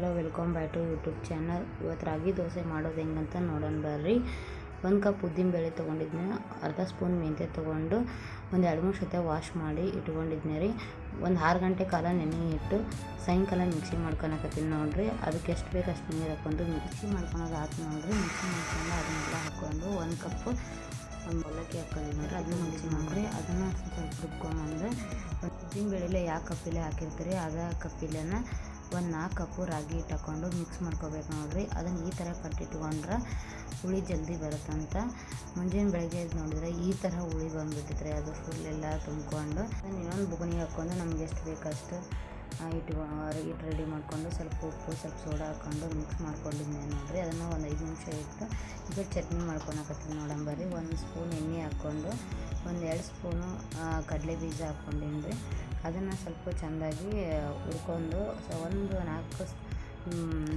Hello, welcome back to YouTube channel. ಇವತ್ತು ರಾಗಿ ದೋಸೆ ಮಾಡೋದು ಹೆಂಗಂತ ನೋಡೋಣ ಬರ್ರಿ. ಒಂದು ಕಪ್ ಉದ್ದಿನಬೇಳೆ ತೊಗೊಂಡಿದ್ನ, ಅರ್ಧ ಸ್ಪೂನ್ ಮೆಂತ್ಯ ತೊಗೊಂಡು ಒಂದು ಎರಡು ಮೂರು ಸತಿ ವಾಶ್ ಮಾಡಿ ಇಟ್ಕೊಂಡಿದ್ನಿ ರೀ. ಒಂದು ಆರು ಗಂಟೆ ಕಾಲ ನೆನೆ ಇಟ್ಟು ಸಾಯಂಕಾಲ ಮಿಕ್ಸಿ ಮಾಡ್ಕೊಳಕತ್ತೀನಿ ನೋಡಿರಿ. ಅದಕ್ಕೆ ಎಷ್ಟು ಬೇಕು ಅಷ್ಟು ನೀರು ಹಾಕ್ಕೊಂಡು ಮಿಕ್ಸಿ ಮಾಡ್ಕೊಳೋದು ಆಯ್ತು ನೋಡಿರಿ. ಮಿಕ್ಸಿ ಮಾಡ್ಕೊಂಡು ಅದನ್ನೆಲ್ಲ ಹಾಕ್ಕೊಂಡು ಒಂದು ಕಪ್ ಒಂದು ಮೊಲಕ್ಕೆ ನೋಡ್ರಿ. ಅದನ್ನ ಮಿಕ್ಸಿ ಮಾಡಿರಿ ಅದನ್ನು ಸ್ವಲ್ಪ ರುಬ್ಕೊಂಬಂದು ಉದ್ದಿನ ಬೇಳೆಲೆ ಯಾವ ಕಪ್ಪಿಲೆ ಹಾಕಿರ್ತೀರಿ, ಅದೇ ಕಪ್ಪಿಲೆನ ಒಂದು ನಾಲ್ಕು ಕಪ್ಪು ರಾಗಿ ಇಟ್ಟುಕೊಂಡು ಮಿಕ್ಸ್ ಮಾಡ್ಕೋಬೇಕು ನೋಡ್ರಿ. ಅದನ್ನು ಈ ಥರ ಕಟ್ಟಿಟ್ಕೊಂಡ್ರೆ ಹುಳಿ ಜಲ್ದಿ ಬರುತ್ತಂತ. ಮುಂಜಾನೆ ಬೆಳಗ್ಗೆ ಎದ್ದು ನೋಡಿದ್ರೆ ಈ ಥರ ಹುಳಿ ಬಂದುಬಿಟ್ಟಿದ್ರೆ ಅದು ಫುಲ್ ಎಲ್ಲ ತುಂಬಿಕೊಂಡು ಇನ್ನೊಂದು ಬುಗುಣಿ ಹಾಕ್ಕೊಂಡು ನಮ್ಗೆ ಎಷ್ಟು ಬೇಕಷ್ಟು ಇಟ್ಟು ಹಿಟ್ಟು ರೆಡಿ ಮಾಡಿಕೊಂಡು ಸ್ವಲ್ಪ ಉಪ್ಪು, ಸ್ವಲ್ಪ ಸೋಡಾ ಹಾಕ್ಕೊಂಡು ಮಿಕ್ಸ್ ಮಾಡ್ಕೊಂಡಿದ್ದೆ ನೋಡಿರಿ ಅದನ್ನು ಒಂದು ಐದು ನಿಮಿಷ ಇಟ್ಟು ಈಗ ಚಟ್ನಿ ಮಾಡ್ಕೊಳಕತ್ತೀನಿ ನೋಡಂಬರಿ ಒಂದು ಸ್ಪೂನ್ ಎಣ್ಣೆ ಹಾಕ್ಕೊಂಡು ಒಂದು ಎರಡು ಸ್ಪೂನು ಕಡಲೆ ಬೀಜ ಹಾಕ್ಕೊಂಡಿನಿ ರೀ ಅದನ್ನು ಸ್ವಲ್ಪ ಚೆಂದಾಗಿ ಹುರ್ಕೊಂಡು ಒಂದು ನಾಲ್ಕು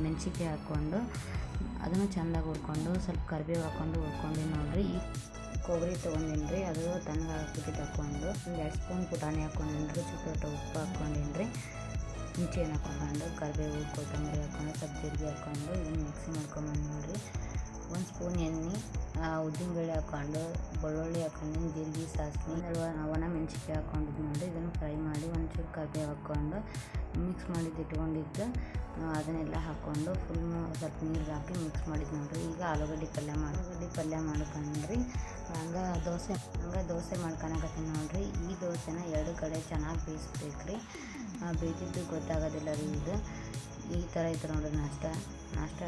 ಮೆಣಸಿನ್ಕಾಯಿ ಹಾಕ್ಕೊಂಡು ಅದನ್ನು ಚೆಂದಾಗಿ ಹುರ್ಕೊಂಡು ಸ್ವಲ್ಪ ಕರಿಬೇವು ಹಾಕ್ಕೊಂಡು ಹುರ್ಕೊಂಡು ನೋಡಿರಿ. ಈ ಕೊಬ್ಬರಿ ತೊಗೊಂಡಿನಿ ರೀ ಅದು ತಣ್ಣಗೆ ಹಾಕ್ಬಿಟ್ಟು ತಗೊಂಡು ಒಂದು ಎರಡು ಸ್ಪೂನ್ ಪುಟಾಣಿ ಹಾಕ್ಕೊಂಡಿನಿ ರೀ ಚಿಕ್ಕ ಉಪ್ಪು ಹಾಕ್ಕೊಂಡಿನಿ ರೀ ಹುಂಚೆಹಣ್ಣು ಹಾಕೊಂಡು ಕರಿಬೇವು, ಕೊತ್ತಂಬರಿ ಹಾಕೊಂಡು ಸ್ವಲ್ಪ ಜೀರಿಗೆ ಹಾಕೊಂಡು ಇದನ್ನು ಮಿಕ್ಸಿ ಮಾಡ್ಕೊಂಬಂದು ನೋಡಿರಿ. ಒಂದು ಸ್ಪೂನ್ ಎಣ್ಣೆ ಉದ್ದಿನಬೇಳೆ ಹಾಕ್ಕೊಂಡು ಬೆಳ್ಳುಳ್ಳಿ ಹಾಕೊಂಡು, ಜೀರಿಗೆ, ಸಾಸಿವೆ ಒಣ ಮೆಣಸಿನ್ಕಾಯಿ ಹಾಕ್ಕೊಂಡಿದ್ದು ನೋಡಿ ಇದನ್ನು ಫ್ರೈ ಮಾಡಿ ಒಂಚೂರು ಕರಿಬೇವು ಹಾಕ್ಕೊಂಡು ಮಿಕ್ಸ್ ಮಾಡಿದ್ದು ಇಟ್ಕೊಂಡಿದ್ದು ಅದನ್ನೆಲ್ಲ ಹಾಕ್ಕೊಂಡು ಫುಲ್ ಸ್ವಲ್ಪ ನೀರು ಹಾಕಿ ಮಿಕ್ಸ್ ಮಾಡಿದ್ದು ನೋಡ್ರಿ. ಈಗ ಆಲೂಗಡ್ಡೆ ಪಲ್ಯ ಮಾಡಿ, ಆಲೂಗಡ್ಡೆ ಪಲ್ಯ ಮಾಡ್ಕೊಂಡ್ರಿ ಹಂಗೆ ದೋಸೆ ಹಂಗೆ ದೋಸೆ ಮಾಡ್ಕೊಳಕತ್ತೀನಿ ನೋಡ್ರಿ. ಈ ದೋಸೆನ ಎರಡು ಕಡೆ ಚೆನ್ನಾಗಿ ಬೇಯಿಸ್ಬೇಕು ರೀ ಬೇಯಿಸಿದ್ದು ಗೊತ್ತಾಗೋದಿಲ್ಲ ರೀ ಇದು. ಈ ಥರ ಇತ್ತು ನೋಡ್ರಿ ನಾಷ್ಟ. ನಾಷ್ಟ